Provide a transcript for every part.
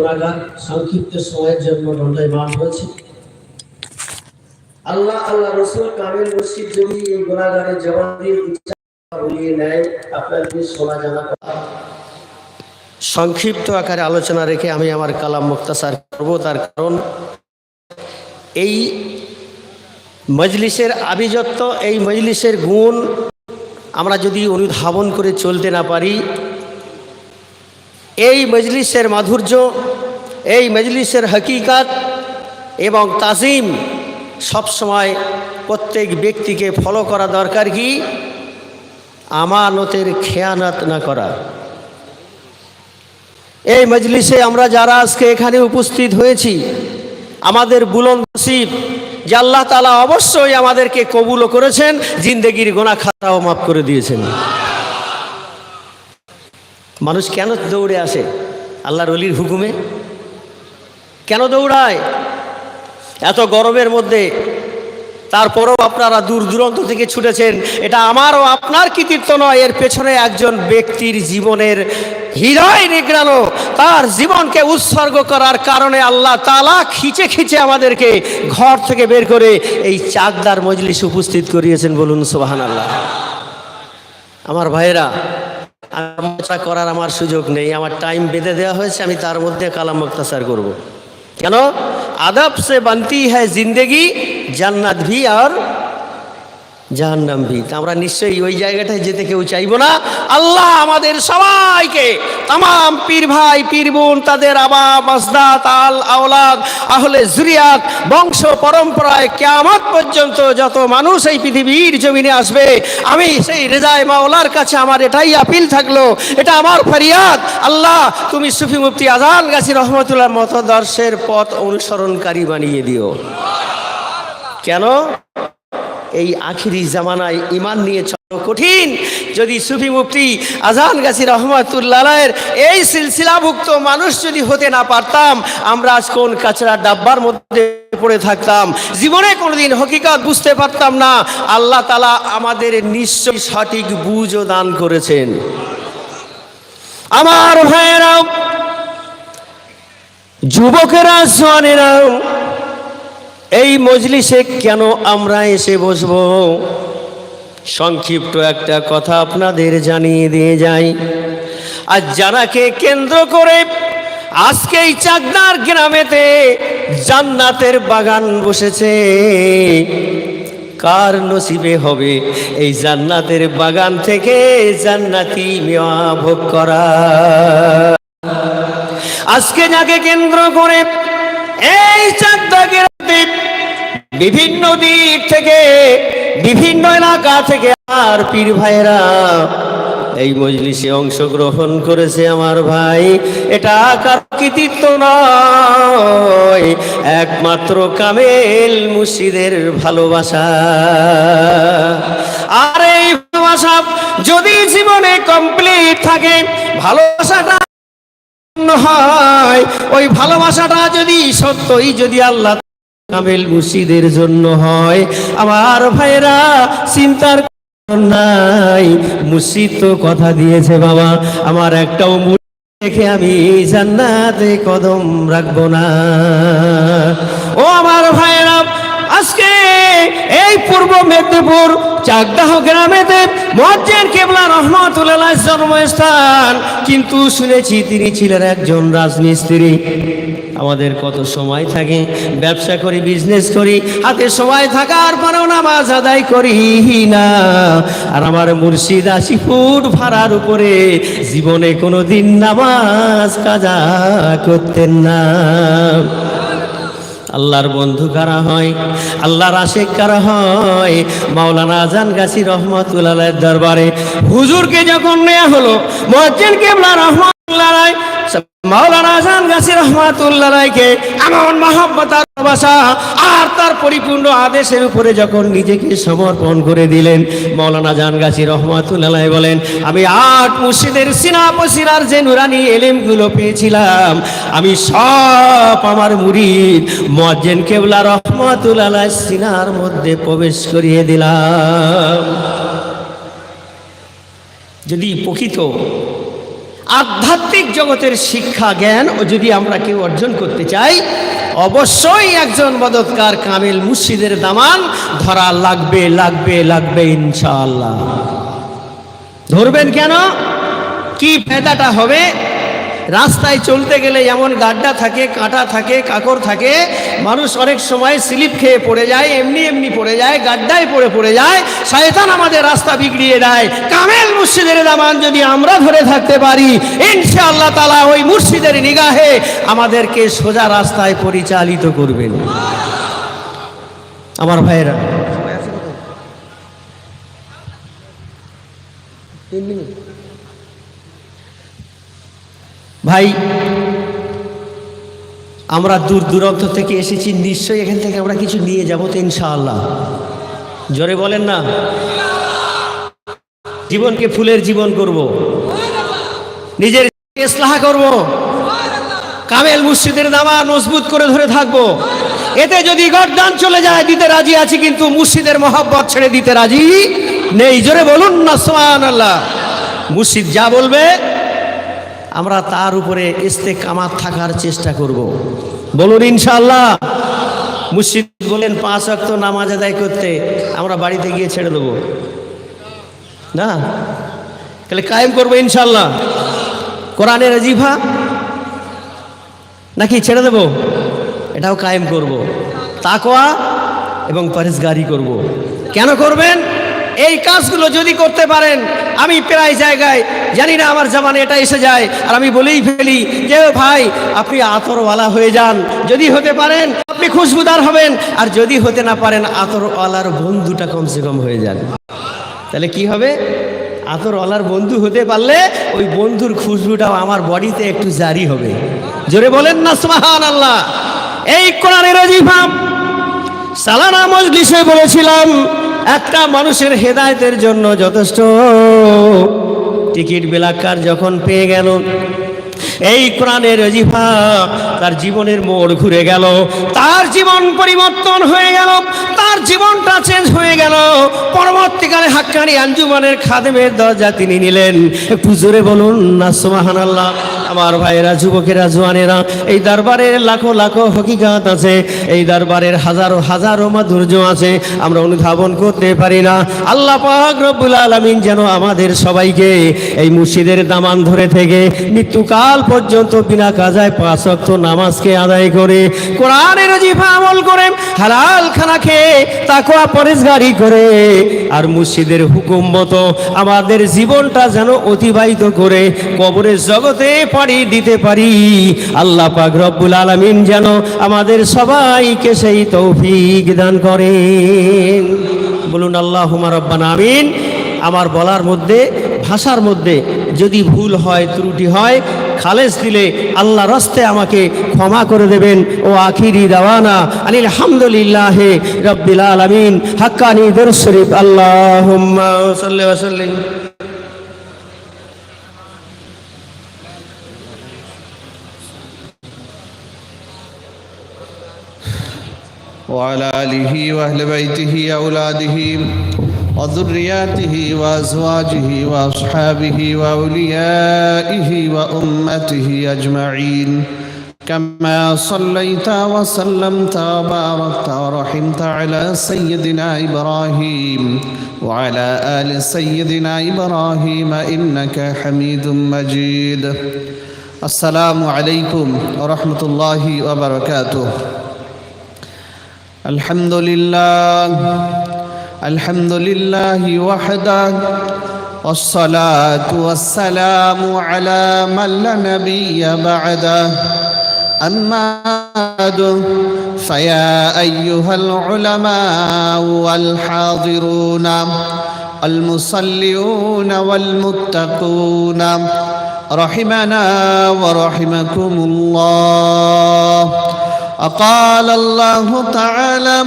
গোড়াগার সংক্ষিপ্ত সময়ের জন্য দণ্ডায়মান হয়েছে। আল্লাহ আল্লাহ রসুল কামেল মসজিদ যদি এই গোড়াগারের জবাবের বলিয়ে নেয় আপনাদের শোনা জানা কথা? সংক্ষিপ্ত আকারে আলোচনা রেখে আমি আমার কালাম মুক্তাসার করব। তার কারণ, এই মজলিসের আবিজত্ব এই মজলিসের গুণ আমরা যদি অনুধাবন করে চলতে না পারি এই মজলিসের মাধুর্য, এই মজলিসের হকিকত এবং তাজিম সবসময় প্রত্যেক ব্যক্তিকে ফলো করা দরকার কি? আমানতের খেয়ানত না করা। এই মজলিসে আমরা যারা আজকে এখানে উপস্থিত হয়েছি, আমাদের বুলন্দ নসিব যে আল্লাহ তালা অবশ্যই আমাদেরকে কবুলও করেছেন, জিন্দগির গোনা খাতাও মাফ করে দিয়েছেন। মানুষ কেন দৌড়ে আসে? আল্লাহর অলির হুকুমে? কেন দৌড়ায়? এত গরমের মধ্যে তারপরেও আপনারা দূর দূরান্ত থেকে ছুটেছেন। এটা আমারও আপনার কৃতিত্ব নয়, এর পেছনে একজন ব্যক্তির জীবনের হৃদয় নিগ্রানো তার জীবনকে উৎসর্গ করার কারণে আল্লাহ তালা খিচে খিচে আমাদেরকে ঘর থেকে বের করে এই চাকদার মজলিস উপস্থিত করিয়েছেন বলুন সোহান আল্লাহ আমার ভাইয়েরা করার আমার সুযোগ নেই, আমার টাইম বেঁধে দেওয়া হয়েছে, আমি তার মধ্যে কালাম মুক্তাসার করব। কেন আদব সে বানতি হ্যায় জিন্দেগি, জান্নাত ভি আর জাহান্নাম ভি তা আমরা নিশ্চয়ই ওই জায়গাটায় যেতে কেউ চাইব না। আল্লাহ আমাদের সবাইকে তাম পীর ভাই, পীর বোন, তাদের আবা, মাসদাত, আল, আওলাদ, আহলে জুরিয়াত, বংশ পরম্পরায় কেয়ামত পর্যন্ত যত মানুষ এই পৃথিবীর জমিনে আসবে, আমি সেই রেজায় মাওলার কাছে আমার এটাই আপিল থাকল। এটা আমার ফরিয়াদ। আল্লাহ, তুমি সুফি মুফতি আজান গাছি রহমতুল্লাহ মতদর্শের পথ অনুসরণকারী বানিয়ে দিও। কেন? এই আখিরি জামানায় ইমান নিয়ে চলো। কঠিন। যদি সুফি মুফতি আজান গাছি রহমতুল্লাহের এই সিলসিলাভুক্ত মানুষ যদি হতে না পারতাম, আমরা আজ কোন কাচরা ডাব্বার মধ্যে পড়ে থাকতাম? জীবনে কোনোদিন হকিকত বুঝতে পারতাম না। আল্লাহ তালা আমাদের নিশ্চয় সঠিক বুঝও দান করেছেন। আমার ভাইয়েরাও, যুবকেরা সোয়ানেরাও এই মজলিসে কেন আমরা এসে বসব? সংক্ষিপ্ত একটা কথা আপনাদের জানিয়ে দিয়ে যাই। আর যারাকে কেন্দ্র করে আজকে এই চাকদার গ্রামেতে জান্নাতের বাগান বসেছে, কার নসিবে হবে এই জান্নাতের বাগান থেকে জান্নাতি মেওয়া ভোগ করা? আজকে যাকে কেন্দ্র করে এই চাকদা বিভিন্ন দিক থেকে, বিভিন্ন এলাকা থেকে আর পীর ভাইরা এই মজলিসে অংশগ্রহণ করেছে আমার ভাই। এটা কার কৃতিত্ব নয়? একমাত্র কামেল মুর্শিদের ভালোবাসা। আর এই ভালোবাসা যদি জীবনে কমপ্লিট থাকে, ভালোবাসাটা হয়, ওই ভালোবাসাটা যদি সত্যই যদি আল্লাহ কামেল মুর্শিদের জন্য হয়। আমার ভাইরা চিন্তার নাই। মুর্শিদ তো কথা দিয়েছে, বাবা। আমার একটাও দেখে আমি জান্নাতে কদম রাখব না। ও আমার ভাইরা আজকে এই পূর্ব মেদিনীপুর চাকদাহ গ্রামেতে মজ্জের কেবলা রহমতুল্লাহ জন্মস্থান। কিন্তু শুনেছি তিনি ছিলেন একজন রাজমিস্ত্রি। আমাদের কত সময় থাকে? ব্যবসা করি বিজনেস করি, হাতে সময় থাকার পরেও নামাজ আদায় করি না। আর আমার মুর্শিদ আশি ফুট ভাড়ার উপরে জীবনে কোনো দিন নামাজ কাজা করতেন না। আল্লাহর বন্ধু কারা হয়? আল্লাহর আশেক কারা হয়? মাওলানা আজান গাছি রহমতুল্লাহ দরবারে। হুজুরকে যখন নেওয়া হলো মজ্জেন কেবলা পরিপূর্ণ আদেশের উপরে যখন নিজেকে সমর্পণ করে দিলেন, মাওলানা জান আমি পেয়েছিলাম, আমি সব আমার মুরিদ মজ্জেন কেবলা রহমাতুল্লাহ সিনার মধ্যে প্রবেশ করিয়ে দিলাম। যদি প্রকৃত আধ্যাত্মিক জগতের শিক্ষা, জ্ঞান ও যদি আমরা কেউ অর্জন করতে চাই, অবশ্যই একজন মদতকার কামিল মুর্শিদের দামান, ধরা লাগবে লাগবে লাগবে ইনশাল্লাহ ধরবেন কেন? কি ফায়দাটা হবে? রাস্তায় চলতে গেলে যেমন গাড্ডা থাকে, কাঁটা থাকে কাকড় থাকে, মানুষ অনেক সময় স্লিপ খেয়ে পড়ে যায়, এমনি এমনি পড়ে যায়, গাড্ডায় পড়ে পড়ে যায়, শয়তান আমাদের রাস্তা বিগড়িয়ে দেয়। কামেল মুর্শিদের দামান যদি আমরা ধরে থাকতে পারি, ইনশাআল্লাহ তালা ওই মুর্শিদের নিগাহে আমাদেরকে সোজা রাস্তায় পরিচালিত করবেন। আমার ভাইয়েরা, তিন ভাই, আমরা দূর দূরান্ত থেকে এসেছি, নিশ্চয়ই এখান থেকে আমরা কিছু নিয়ে যাব তো ইনশাআল্লাহ। জোরে বলেন না। জীবনকে ফুলের জীবন করব। নিজের ইসলাহা করব। কামেল মুর্শিদের দামা মজবুত করে ধরে থাকব। এতে যদি গরদান চলে যায়, দিতে রাজি আছি, কিন্তু মুর্শিদের মহাব্বত ছেড়ে দিতে রাজি নেই। জোরে বলুন না সোহান আল্লাহ মুর্শিদ যা বলবে আমরা তার উপরে ইস্তে কামাত থাকার চেষ্টা করব। বলুন ইনশাল্লাহ মুর্শিদ বলেন পাঁচ অক্ত নামাজ আদায় করতে আমরা বাড়িতে গিয়ে ছেড়ে দেবো না তাহলে কায়েম করব ইনশাল্লাহ কোরআনের জিভা নাকি ছেড়ে দেব এটাও কায়েম করব। তাকোয়া এবং পরেশগারি করব। কেন করবেন এই কাজগুলো যদি করতে পারেন, আমি প্রায় জায়গায়, জানি না আমার জামানে এটা এসে যায়, আর আমি বলেই ফেলি যে ভাই, আপনি আতরওয়ালা হয়ে যান। যদি হতে পারেন, আপনি খুশবুদার হবেন, আর যদি হতে না পারেন, আতরওয়ালার বন্ধুটা কমসে কম হয়ে যান। তাহলে কি হবে? আতরওয়ালার বন্ধু হতে পারলে ওই বন্ধুর খুশবুটাও আমার বডিতে একটু জারি হবে। জোরে বলেন না সুবহান আল্লাহ এই কোরআনের সালানা মজলিসে বলেছিলাম একটা মানুষের হেদায়তের জন্য যথেষ্ট। টিকিট বেলাকার যখন পেয়ে গেল, এই কোরআনের অজিফা তার জীবনের মোড় ঘুরে গেল, তার জীবন পরিবর্তন হয়ে গেল, তার জীবনটা চেঞ্জ হয়ে পরবর্তীকালে হাক্কানি আঞ্জুমানের খাদেমের দরজা তিনি নিলেন। একটু জোরে বলুন, না সোমাহান আল্লাহ আমার ভাইয়েরা, যুবকেরা, জোয়ানেরা, এই দরবারের লাখো লাখো হকিকাত আছে, এই দরবারের হাজারো হাজারো মাধুর্য আছে, আমরা অনুধাবন করতে পারি না। আল্লাহ পাক রব্বুল আলামিন যেন আমাদের সবাইকে এই মুর্শিদের দামান ধরে থেকে মৃত্যুকাল পর্যন্ত বিনা কাজায় পাঁচ অক্ত নামাজকে আদায় করে কোরআনের জিফা আমল করে, হালাল খানা খেয়ে তাকোয়া পরেশগারি করে আর মুর্শিদের হুকুম মতো আমাদের জীবনটা যেন অতিবাহিত করে কবরের জগতে পারি দিতে পারি। আল্লাহ পাক রব্বুল আলামিন যেন আমাদের সবাইকে সেই তৌফিক দান করেন। বলুন আল্লাহ রব্বানা আমিন। আমার বলার মধ্যে ভাষার মধ্যে যদি ভুল হয় ত্রুটি হয় খালেজ দিলে আল্লাহ রস্তে আমাকে ক্ষমা করে দেবেন ও আখিরি দাওয়ানা আনিল হামদুলিল্লাহ রব্বিল আলামিন হাক্কানি দরুদ শরীফ আল্লাহুম্মা সাল্লি ওয়া সাল্লিম وعلى آله وأهل بيته أولاده وذرياته وأزواجه وأصحابه وأوليائه وأمته أجمعين. كما صليت وسلمت وباركت ورحمت على سيدنا إبراهيم وعلى آل سيدنا إبراهيم إنك حميد مجيد. السلام عليكم ورحمة الله وبركاته. الحمد لله الحمد لله وحده والصلاة والسلام على من لا نبي بعده. أما بعد فيا أيها العلماء والحاضرون المصلون والمتقون رحمنا ورحمكم الله. أقال الله تعالى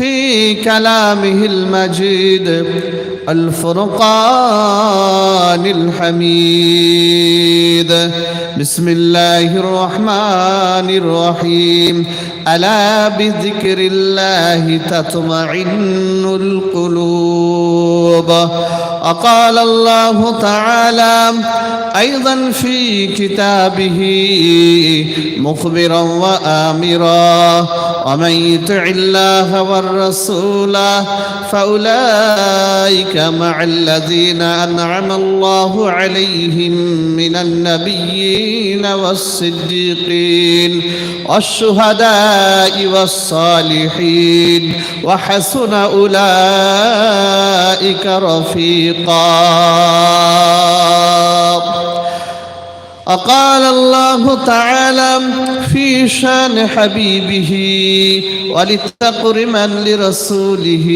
في كلامه المجيد الفرقان الحميد. بسم الله الرحمن الرحيم. ألا بذكر الله تطمئن القلوب؟ وقال الله تعالى أيضا في كتابه مخبرا وآمرا ومن يطع الله والرسول فأولئك مع الذين أنعم الله عليهم من النبيين والصديقين والشهداء والصالحين وحسن أولئك رفيقا. وقال الله تعالى في شان حبيبه ولتقرما لرسوله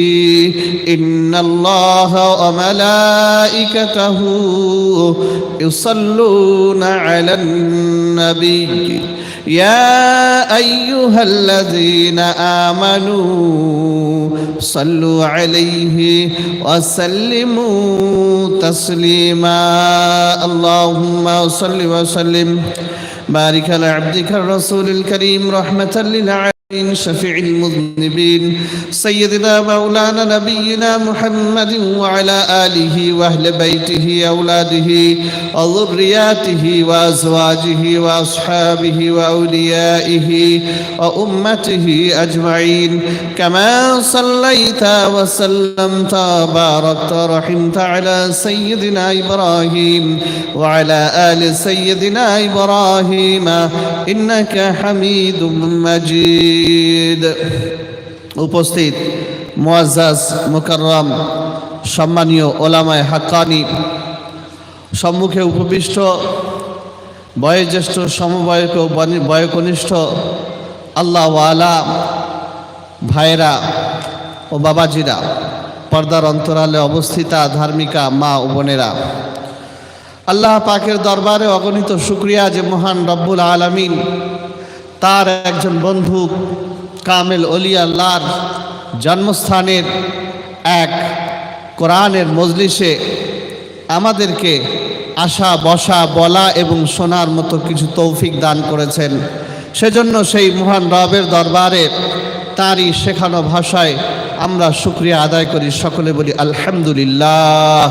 إن الله وملائكته يصلون على النبي. يا أيها الذين آمنوا صلوا عليه وسلموا تسليما. اللهم صل وسلم. بارك على عبدك الرسول الكريم رحمة للعالمين. شفيع المذنبين. سيدنا مولانا نبينا محمد وعلى آله وأهل بيته أولاده وذرياته وأزواجه وأصحابه وأوليائه وأمته أجمعين. كما صليت وسلمت وباركت ورحمت على سيدنا إبراهيم وعلى آل سيدنا إبراهيم إنك حميد مجيد. উপস্থিত মুআজ্জাজ মুকাররম, সম্মানীয় ওলামায় হাক্কানি। সম্মুখে উপবিষ্ট বয়োজ্যেষ্ঠ সমবয়ক বয়কনিষ্ঠ আল্লাহ আলা ভাইরা ও বাবাজিরা, পর্দার অন্তরালে অবস্থিতা ধার্মিকা মা ও বোনেরা। আল্লাহ পাকের দরবারে অগণিত শুক্রিয়া যে মহান রব্বুল আলামিন তার একজন বন্ধু কামেল অলিয়াল্লাহর জন্মস্থানের এক কোরআনের মজলিসে আমাদেরকে আসা বসা, বলা এবং শোনার মতো কিছু তৌফিক দান করেছেন। সেজন্য সেই মহান রবের দরবারে তারই শেখানো ভাষায় আমরা শুক্রিয়া আদায় করি। সকলে বলি আলহামদুলিল্লাহ।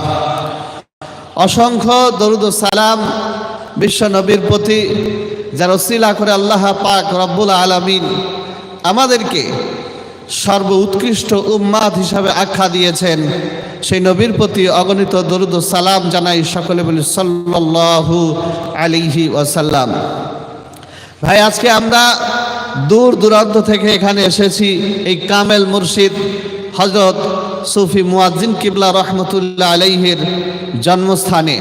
অসংখ্য দরুদ সালাম বিশ্ব নবীর প্রতি যার ওসিলা করে আল্লাহ পাক রব্বুল আলামিন আমাদেরকে সর্ব উৎকৃষ্ট উম্মাদ হিসাবে আখ্যা দিয়েছেন। সেই নবীর প্রতি অগণিত দরুদ সালাম জানাই সকলে বলি সাল্লাল্লাহু আলাইহি ওয়াসাল্লাম। ভাই, আজকে আমরা দূর দূরান্ত থেকে এখানে এসেছি এই কামেল মুর্শিদ হজরত সুফি মুয়াজ্জিন কিবলা রহমতুল্লাহ আলাইহের জন্মস্থানে।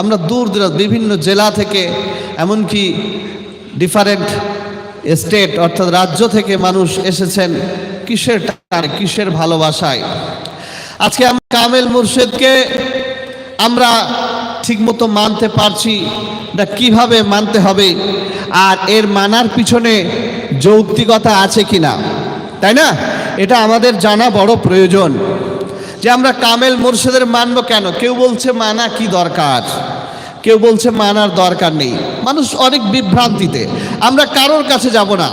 আমরা দূর দূরান্ত, বিভিন্ন জেলা থেকে, এমনকি ডিফারেন্ট স্টেট অর্থাৎ রাজ্য থেকে মানুষ এসেছেন কিসের টান, কিসের ভালোবাসায়। আজকে আমরা কামেল মুর্শেদকে আমরা ঠিকমতো মানতে পারছি না, কীভাবে মানতে হবে, আর এর মানার পিছনে যৌক্তিকতা আছে কিনা, তাই না? এটা আমাদের জানা বড় প্রয়োজন। যে আমরা কামেল মুর্শিদের মানব কেন? কেউ বলছে মানা কি দরকার? কেউ বলছে মানার দরকার নেই। মানুষ অনেক বিভ্রান্তিতে। আমরা কারোর কাছে যাব না।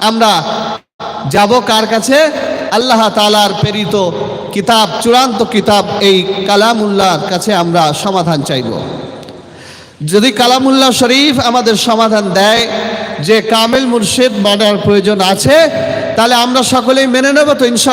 আমরা যাব কার কাছে? আল্লাহ তালার প্রেরিত কিতাব, চূড়ান্ত কিতাব, এই কালামুল্লাহর কাছে আমরা সমাধান চাইব। যদি কালামুল্লাহ শরীফ আমাদের সমাধান দেয়, যে কামেল মুর্শিদ মানার প্রয়োজন আছে, তাহলে আমরা সকলেই মেনে নেব তো ইনশা